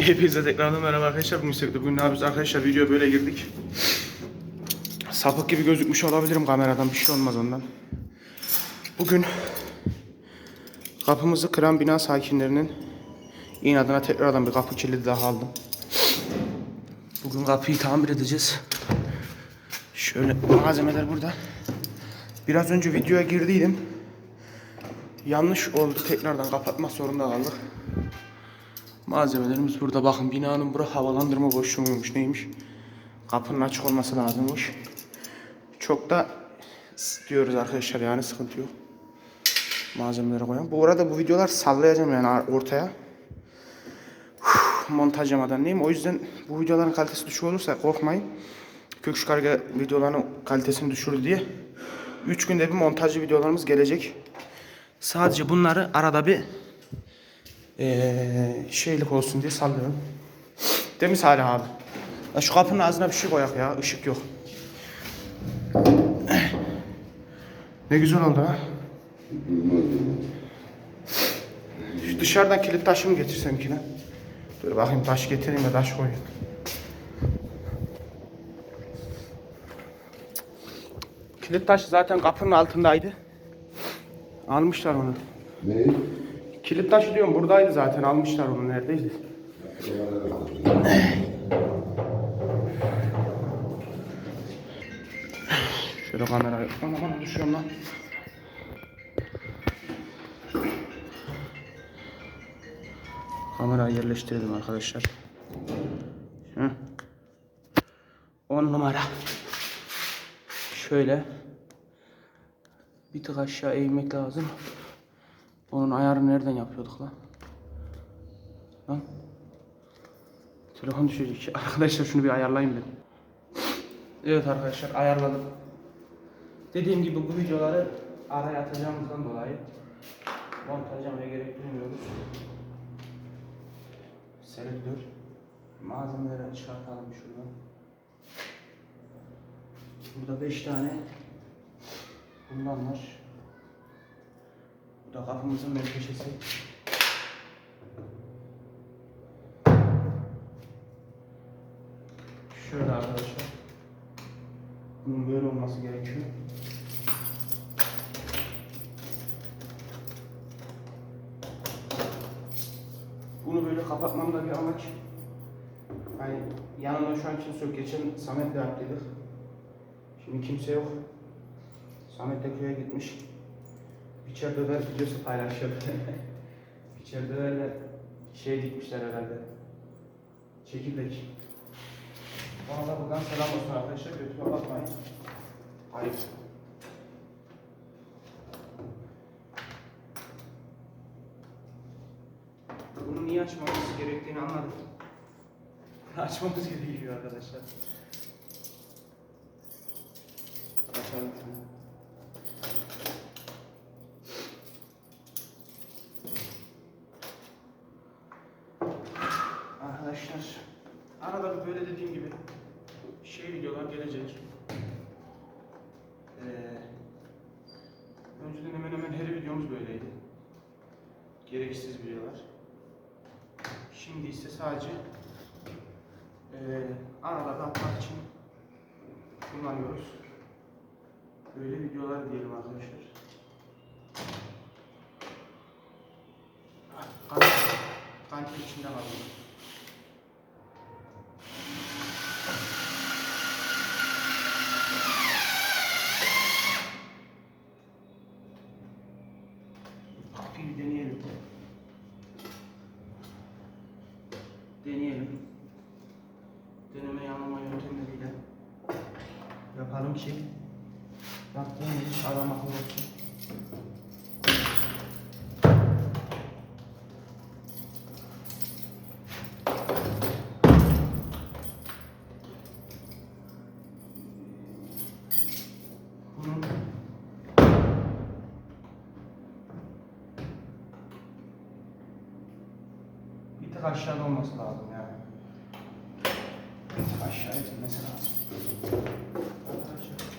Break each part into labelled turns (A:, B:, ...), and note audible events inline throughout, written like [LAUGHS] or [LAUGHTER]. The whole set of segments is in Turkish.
A: Hepinize tekrardan merhaba arkadaşlar. Bugün sürekli bugün ne yapıyoruz arkadaşlar? Videoya böyle girdik. Sapık gibi gözükmüş olabilirim kameradan. Bir şey olmaz ondan. Bugün kapımızı kıran bina sakinlerinin inadına tekrardan bir kapı kilidi daha aldım. Bugün kapıyı tamir edeceğiz. Şöyle malzemeler burada. Biraz önce videoya girdiydim. Yanlış oldu. Tekrardan kapatmak zorunda kaldık. Malzemelerimiz burada. Bakın binanın bura havalandırma boşluğuymuş neymiş. Kapının açık olması lazımmış. Çok da diyoruz arkadaşlar yani sıkıntı yok. Malzemeleri koyalım. Bu arada bu videolar sallayacağım yani ortaya. Uf, montaj yapmadan neyim? O yüzden bu videoların kalitesi düşük olursa korkmayın. Kök karga videolarının kalitesini düşürdü diye. 3 günde bir montajlı videolarımız gelecek. Sadece bunları arada bir ee, şeylik olsun diye sallıyorum. Değil mi Salih abi? Şu kapının ağzına bir şey koyak ya. ışık yok. Ne güzel oldu ha. Şu dışarıdan kilit taşı mı getirsem ki? Dur bakayım taş getireyim de taş koyayım. Kilit taşı zaten kapının altındaydı. Almışlar onu.
B: Ne?
A: Kilit taşı diyorum buradaydı zaten almışlar onu neredeydi? Şöyle kamerayı aman aman düşüyorum lan. Kamerayı yerleştirelim arkadaşlar. Hı. 10 numara. Şöyle bir tık aşağı eğmek lazım. Onun ayarını nereden yapıyorduk lan? Lan. Telefon düşecek. [LAUGHS] Arkadaşlar şunu bir ayarlayayım ben. Evet arkadaşlar ayarladım. Dediğim gibi bu videoları araya atacağımızdan dolayı montaj yapmaya gerek duymuyoruz. Selektör. Malzemeleri çıkartalım şuradan. Burada 5 tane bundan var. Bu da kapımızın köşesi. Şöyle arkadaşlar. Bunun böyle olması gerekiyor. Bunu böyle kapatmamda bir amaç. Hani yanında şu an kimse yok. Geçen Samet'le yaptıydık. Şimdi kimse yok. Samet de köye gitmiş. Biçer döver videosu paylaşıyor. [LAUGHS] Biçer döverle şey dikmişler herhalde. Çekirdek. Ona da buradan selam olsun arkadaşlar. Götüme bakmayın. Ayıp. Bunu niye açmamız gerektiğini anladım. [LAUGHS] Açmamız gerekiyor arkadaşlar. Açalım şunu. Arkadaşlar arada bir böyle dediğim gibi şey videolar gelecek. Ee, önceden hemen hemen her videomuz böyleydi. Gereksiz videolar. Şimdi ise sadece ee, aralarda atmak için kullanıyoruz. Videolar diyelim arkadaşlar. Kanka, kanka içinde. Kapıyı deneyelim. Deneyelim. Deneme yanılma yöntemleriyle yapalım ki yaptığımız iş aramak olsun. Bunun bir tık aşağıda olması lazım yani. Bir tık aşağı itilmesi lazım. Arkadaşlar.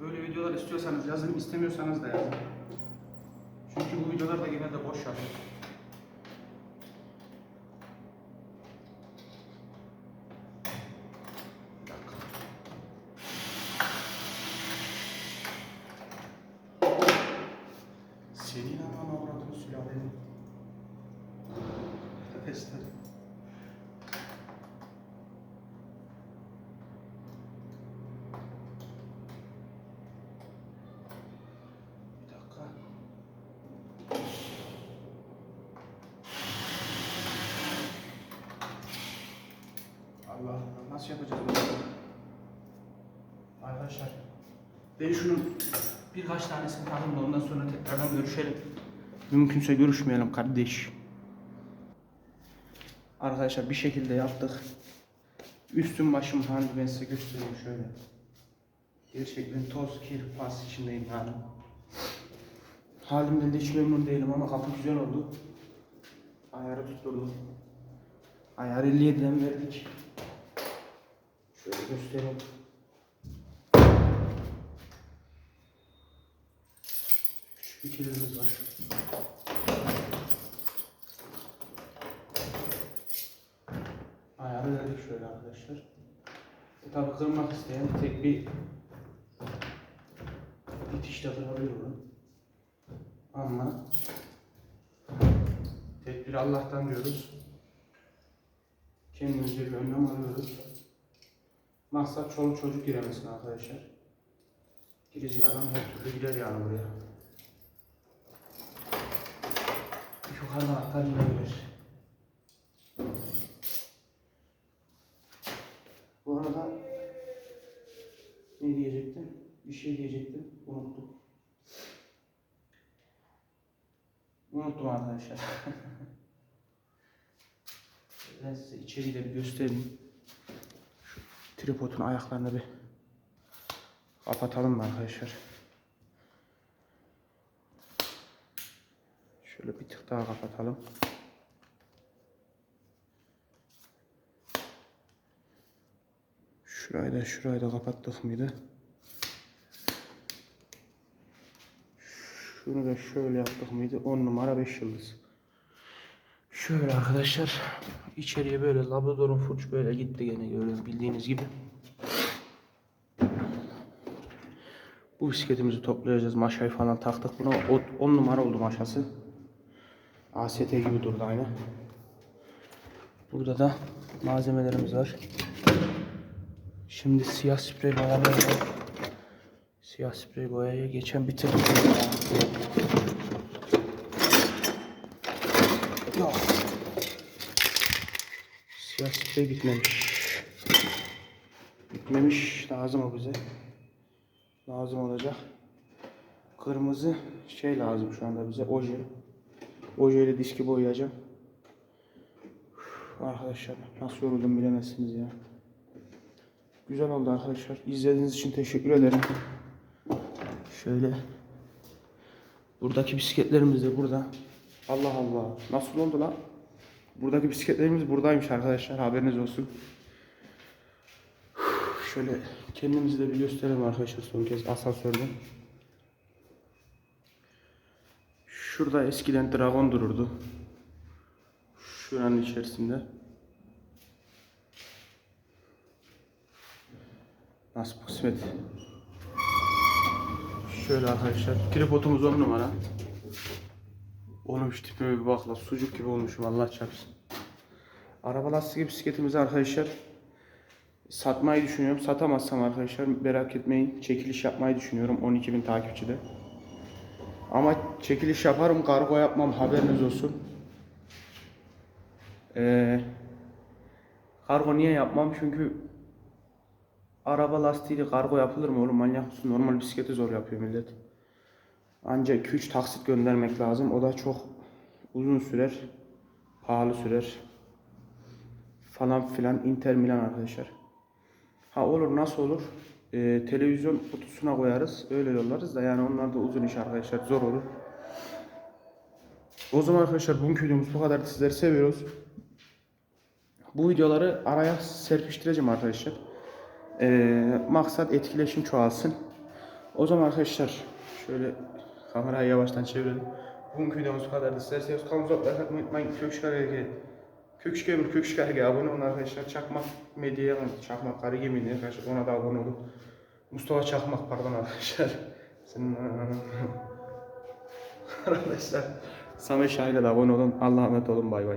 A: Böyle videolar istiyorsanız yazın, istemiyorsanız da yazın. Çünkü bu videolar da genelde boş dakika. Senin anan avradını sülaleni. Tester. Bir dakika. Allah Allah nasıl yapacağız? Arkadaşlar ben şunun birkaç tanesini takayım da ondan sonra tekrardan görüşelim. Mümkünse görüşmeyelim kardeş. Arkadaşlar bir şekilde yaptık. Üstüm başım halini ben size göstereyim şöyle. Gerçekten toz, kir, pas içindeyim yani. Halimden de hiç memnun değilim ama kapı güzel oldu. Ayarı tutturdum. Ayarı 57'den verdik. Şöyle göstereyim. Küçük bir kilimiz var. Ayarı verdik şöyle arkadaşlar. E tabi kırmak isteyen tek bir bitişte kırabilir bunu. Ama tedbir Allah'tan diyoruz. Kendimizce bir önlem alıyoruz. Maksat çoluk çocuk giremesin arkadaşlar. Adam her türlü girer yani buraya. Yukarıdan atlar girebilir. Bu arada ne diyecektim? Bir şey diyecektim. Unuttum. Unuttum arkadaşlar. [LAUGHS] ben size içeriği de bir göstereyim. Tripodun ayaklarını bir kapatalım arkadaşlar? Şöyle bir tık daha kapatalım. Şurayı da şurayı da kapattık mıydı? Şunu da şöyle yaptık mıydı? 10 numara 5 yıldız. Şöyle arkadaşlar. içeriye böyle Labrador'un furç böyle gitti gene görüyorum bildiğiniz gibi. Bu bisikletimizi toplayacağız. Maşayı falan taktık buna. 10 numara oldu maşası. AST gibi durdu aynı. Burada da malzemelerimiz var. Şimdi siyah sprey boyaları Siyah sprey boyaya geçen bitirdim. Yok. Siyah sprey bitmemiş. Bitmemiş. Lazım o bize. Lazım olacak. Kırmızı şey lazım şu anda bize. Oje. Ojeyle diski boyayacağım. Üf, Arkadaşlar nasıl yoruldum bilemezsiniz ya. Güzel oldu arkadaşlar. İzlediğiniz için teşekkür ederim. Şöyle. Buradaki bisikletlerimiz de burada. Allah Allah. Nasıl oldu lan? Buradaki bisikletlerimiz buradaymış arkadaşlar. Haberiniz olsun. Şöyle kendimizi de bir gösterelim arkadaşlar son kez asansörden. Şurada eskiden dragon dururdu. Şuranın içerisinde. Nasıl kısmet. Şöyle arkadaşlar. Tripodumuz 10 numara. Oğlum şu tipime bir bak la. Sucuk gibi olmuşum Allah çarpsın. Araba lastiği bisikletimizi arkadaşlar satmayı düşünüyorum. Satamazsam arkadaşlar merak etmeyin. Çekiliş yapmayı düşünüyorum 12.000 takipçide. Ama çekiliş yaparım kargo yapmam haberiniz olsun. Ee, kargo niye yapmam? Çünkü araba lastiğiyle kargo yapılır mı oğlum manyak mısın? Normal bisikleti zor yapıyor millet. Ancak 2-3 taksit göndermek lazım. O da çok uzun sürer. Pahalı sürer. Falan filan. Inter Milan arkadaşlar. Ha olur nasıl olur? Ee, televizyon kutusuna koyarız. Öyle yollarız da yani onlar da uzun iş arkadaşlar. Zor olur. O zaman arkadaşlar bugünkü videomuz bu kadar. Sizleri seviyoruz. Bu videoları araya serpiştireceğim arkadaşlar. Ee, maksat etkileşim çoğalsın. O zaman arkadaşlar şöyle kamerayı yavaştan çevirelim. Bugünkü videomuz bu kadardı. İsterseniz kanalımıza like atmayı unutmayın. Kökşkar'a Kökşk Emir Kökşkar'a abone olun arkadaşlar. Çakmak Medya'ya Çakmak Karı Gemi'nin arkadaşlar ona da abone olun. Mustafa Çakmak pardon arkadaşlar. [LAUGHS] Senin [LAUGHS] arkadaşlar Samet Şahin'e de abone olun. Allah'a emanet olun. Bay bay.